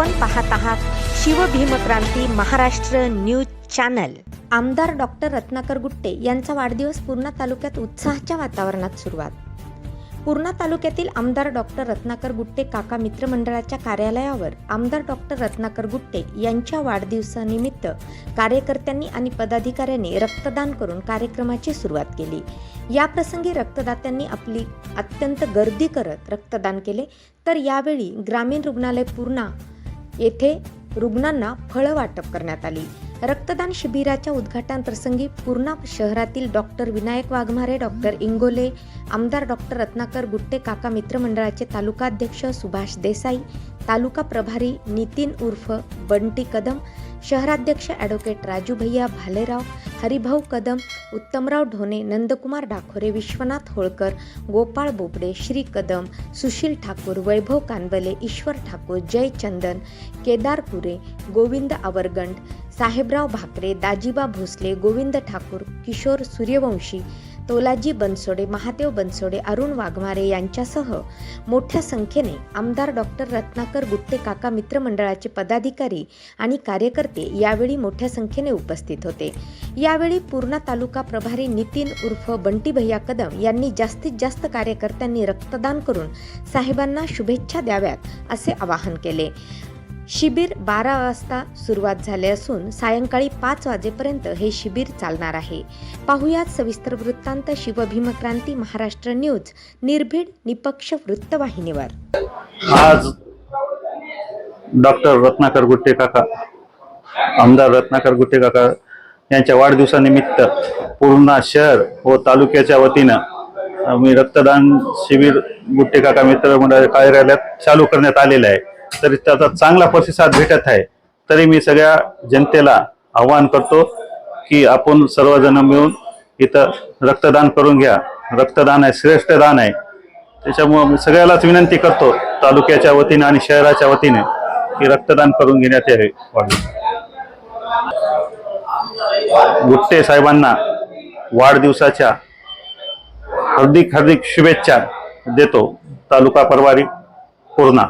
आपण पाहत आहात शिवभीमक्रांती महाराष्ट्र न्यूज चॅनल. आमदार डॉक्टर रत्नाकर गुट्टे यांचा वाढदिवस पूर्णा तालुक्यात उत्साहाच्या वातावरणात सुरुवात. पूर्णा तालुक्यातील आमदार डॉक्टर रत्नाकर गुट्टे काका मित्रमंडळाच्या कार्यालयावर आमदार डॉक्टर रत्नाकर गुट्टे यांच्या वाढदिवसानिमित्त कार्यकर्त्यांनी आणि पदाधिकाऱ्यांनी रक्तदान करून कार्यक्रमाची सुरुवात केली. याप्रसंगी रक्तदात्यांनी आपली अत्यंत गर्दी करत रक्तदान केले. तर यावेळी ग्रामीण रुग्णालय पूर्णा येथे रुग्णांना फळं वाटप करण्यात आली. रक्तदान शिबिराच्या उद्घाटन प्रसंगी पूर्णा शहरातील डॉक्टर विनायक वाघमारे डॉक्टर इंगोले आमदार डॉक्टर रत्नाकर गुट्टे काका मित्रमंडळाचे तालुकाध्यक्ष सुभाष देसाई तालुका प्रभारी नितीन उर्फ बंटी कदम शहराध्यक्ष ॲडव्होकेट राजू भैया भालेराव हरिभाऊ कदम उत्तमराव ढोणे नंदकुमार डाखोरे विश्वनाथ होळकर गोपाळ बोबडे श्री कदम सुशील ठाकूर वैभव कानबले ईश्वर ठाकूर जय चंदन केदार पुरे गोविंद आवरगंड साहेबराव भाकरे दाजीबा भोसले गोविंद ठाकूर किशोर सूर्यवंशी तोलाजी बनसोडे महादेव बनसोडे अरुण वाघमारे यांच्यासह मोठ्या संख्येने आमदार डॉक्टर रत्नाकर गुट्टे काका मित्रमंडळाचे पदाधिकारी आणि कार्यकर्ते यावेळी मोठ्या संख्येने उपस्थित होते. यावेळी पूर्णा तालुका प्रभारी नितीन उर्फ बंटी भैया कदम यांनी जास्तीत जास्त कार्यकर्त्यांनी रक्तदान करून साहेबांना शुभेच्छा द्याव्यात असे आवाहन केले. शिबिर बारा वाजता सुरुवात झाले असून सायंकाळी पाच वाजेपर्यंत हे शिबिर चालणार आहे. पाहुयात सविस्तर वृत्तांत शिवभीमक्रांती महाराष्ट्र न्यूज निर्भीड निपक्ष वृत्तवाहिनीवर. आज डॉक्टर रत्नाकर गुट्टे काका आमदार रत्नाकर गुट्टे काका यांच्या वाढदिवसानिमित्त पूर्णा शहर व तालुक्याच्या वतीनं आम्ही रक्तदान शिबिर गुट्टे काका मित्र मंडळ कार्यालयात चालू करण्यात आलेलं आहे. तरी त्याचा चांगला प्रतिसाद भेटत आहे. तरी मी सगळ्या जनतेला आवाहन करतो की आपण सर्वजण मिळून इथं रक्तदान करून घ्या. रक्तदान आहे श्रेष्ठ दान आहे. त्याच्यामुळं मी सगळ्यालाच विनंती करतो तालुक्याच्या वतीने आणि शहराच्या वतीने की रक्तदान करून घेण्यात यावे. गुट्टे साहेबांना वाढदिवसाच्या हार्दिक हार्दिक शुभेच्छा देतो. तालुका परवारी पूर्णा.